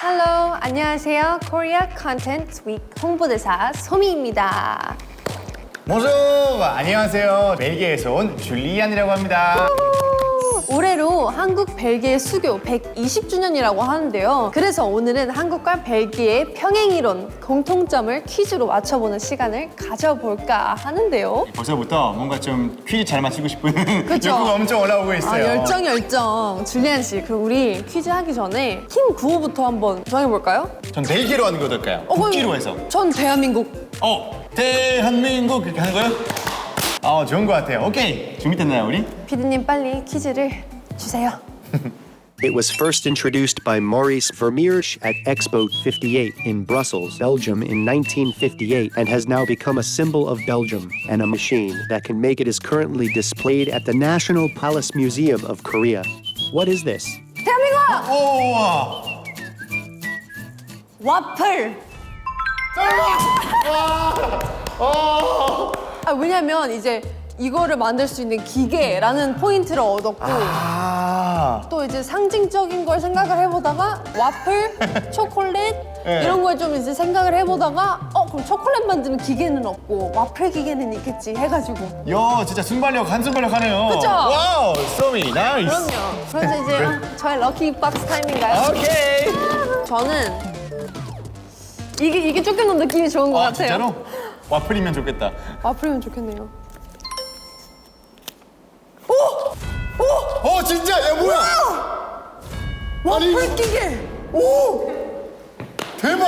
안녕하세요. Korea Content Week 홍보대사 소미입니다. 모조 안녕하세요. 벨기에에서 온 줄리안이라고 합니다. 올해로 한국 벨기에 수교 120주년이라고 하는데요. 그래서 오늘은 한국과 벨기에 평행이론 공통점을 퀴즈로 맞춰보는 시간을 가져볼까 하는데요. 벌써부터 뭔가 좀 퀴즈 잘 맞히고 싶은 그쵸? 욕구가 엄청 올라오고 아, 있어요. 열정, 열정. 줄리안 씨, 그럼 우리 퀴즈 하기 전에 팀 구호부터 한번 정해볼까요? 전 벨기에로 하는 게 어떨까요? 어, 그럼 국기로 해서. 전 대한민국. 어, 대한민국 그렇게 하는 거요? 아, 좋은 것 같아요. 오케이. 준비됐나요, 우리? 피디님 빨리 퀴즈를 주세요. It was first introduced by Maurice Vermeersch at Expo 58 in Brussels, Belgium in 1958 and has now become a symbol of Belgium and a machine that can make it is currently displayed at the National Palace Museum of Korea. What is this? 대한민국! 우와. 와플! 아, 왜냐면 이제 이거를 만들 수 있는 기계라는 포인트를 얻었고 아. 또 이제 상징적인 걸 생각을 해보다가 와플, 초콜릿 네. 이런 걸 좀 이제 생각을 해보다가 어 그럼 초콜릿 만드는 기계는 없고 와플 기계는 있겠지 해가지고 야, 진짜 순발력, 한 순발력 하네요. 그쵸? 와우, 소미, 나이스. 그럼요. 그래서 이제 어, 저의 럭키 박스 타임인가요? 오케이. 저는 이게 이게 조금 더 느낌이 좋은 것 아, 같아요. 진짜로? 와플이면 좋겠다. 와플이면 좋겠네요. 어, 진짜? 야, 뭐야? 아니, 와플 기계! 오! 대박!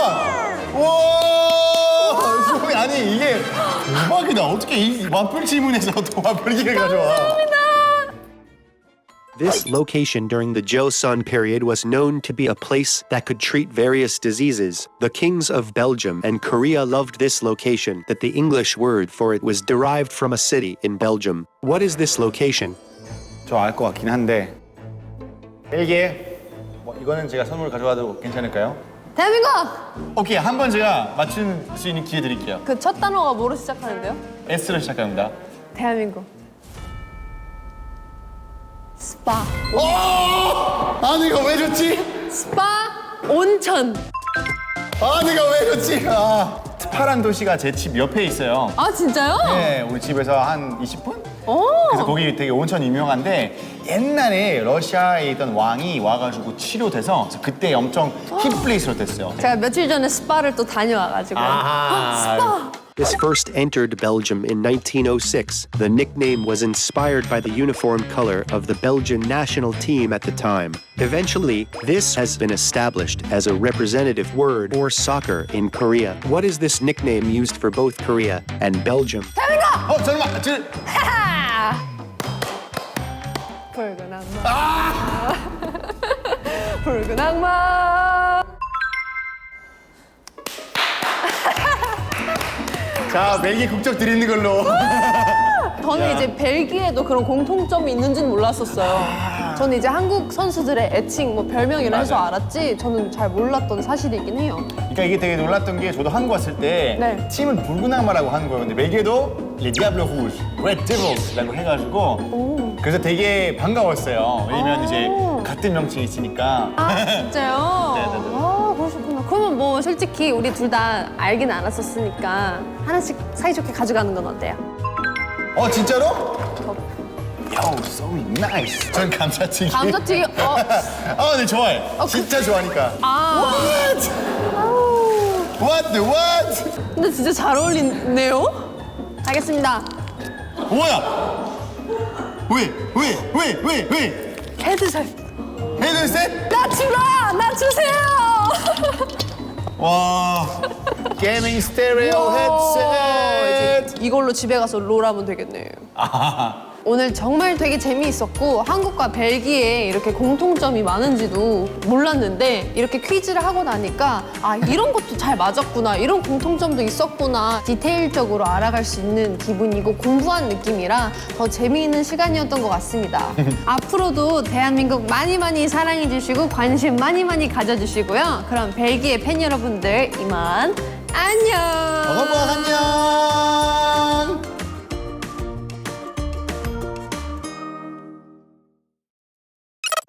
와! 소미, 아니, 이게 대박이다. 어떻게 이 와플 질문에서 또 와플 기를 가져와? This location during the Joseon period was known to be a place that could treat various diseases. The kings of Belgium and Korea loved this location, that the English word for it was derived from a city in Belgium. What is this location? 저 알 것 같긴 한데. 벨기에. 뭐, 이거는 제가 선물 가져와도 괜찮을까요? 대한민국! 오케이, 한 번 제가 맞출 수 있는 기회 드릴게요. 그 첫 단어가 뭐로 시작하는데요? S로 시작합니다. 대한민국. 스파. 아, 내가 왜 줬지? 스파 온천. 아, 내가 왜 줬지? 아. 스파란 도시가 제 집 옆에 있어요. 아 진짜요? 네, 우리 집에서 한 20분? 오. 그래서 거기 되게 온천 유명한데 옛날에 러시아에 있던 왕이 와가지고 치료돼서 그때 엄청 힙플레이스로 됐어요. 제가 며칠 전에 스파를 또 다녀와가지고. 아하. 스파. This first entered Belgium in 1906. The nickname was inspired by the uniform color of the Belgian national team at the time. Eventually, this has been established as a representative word for soccer in Korea. What is this nickname used for both Korea and Belgium? 어, 잠깐만. 저, 하하. 붉은 악마. 붉은 악마. 자, 벨기에 국적 드리는 걸로. 저는 이제 벨기에도 그런 공통점이 있는지는 몰랐었어요. 저는 이제 한국 선수들의 애칭, 뭐 별명이라 해서 맞아요. 알았지 저는 잘 몰랐던 사실이긴 해요. 그러니까 이게 되게 놀랐던 게 저도 한국 왔을 때 네. 팀을 붉은 악마라고 하는 거예요. 근데 벨기에도 Diables Rouges, Red Devils라고 해가지고 그래서 되게 반가웠어요. 왜냐면 오. 이제 같은 명칭이 있으니까. 아 진짜요? 네, 네, 네. 아 그러셨구나. 그러면 뭐 솔직히 우리 둘 다 알긴 알았었으니까 하나씩 사이좋게 가져가는 건 어때요? 어, 진짜로? 저 Yo, so nice. 전 감자튀김. 감자튀김. 어. 아, 네 좋아해. 그- 진짜 좋아하니까. 아. What? What the what? 근데 진짜 잘 어울리네요. 알겠습니다. 뭐야? 왜? 왜? 왜? 왜? 왜? 헤드셋. 헤드 셋? 나 주라. 나 주세요. 와. 게이밍 스테레오 헤드셋. 이걸로 집에 가서 롤하면 되겠네. 아하하. 오늘 정말 되게 재미있었고 한국과 벨기에 이렇게 공통점이 많은지도 몰랐는데 이렇게 퀴즈를 하고 나니까 아 이런 것도 잘 맞았구나 이런 공통점도 있었구나 디테일적으로 알아갈 수 있는 기분이고 공부한 느낌이라 더 재미있는 시간이었던 것 같습니다. 앞으로도 대한민국 많이 많이 사랑해 주시고 관심 많이 많이 가져주시고요. 그럼 벨기에 팬 여러분들 이만 안녕. 어머머 안녕.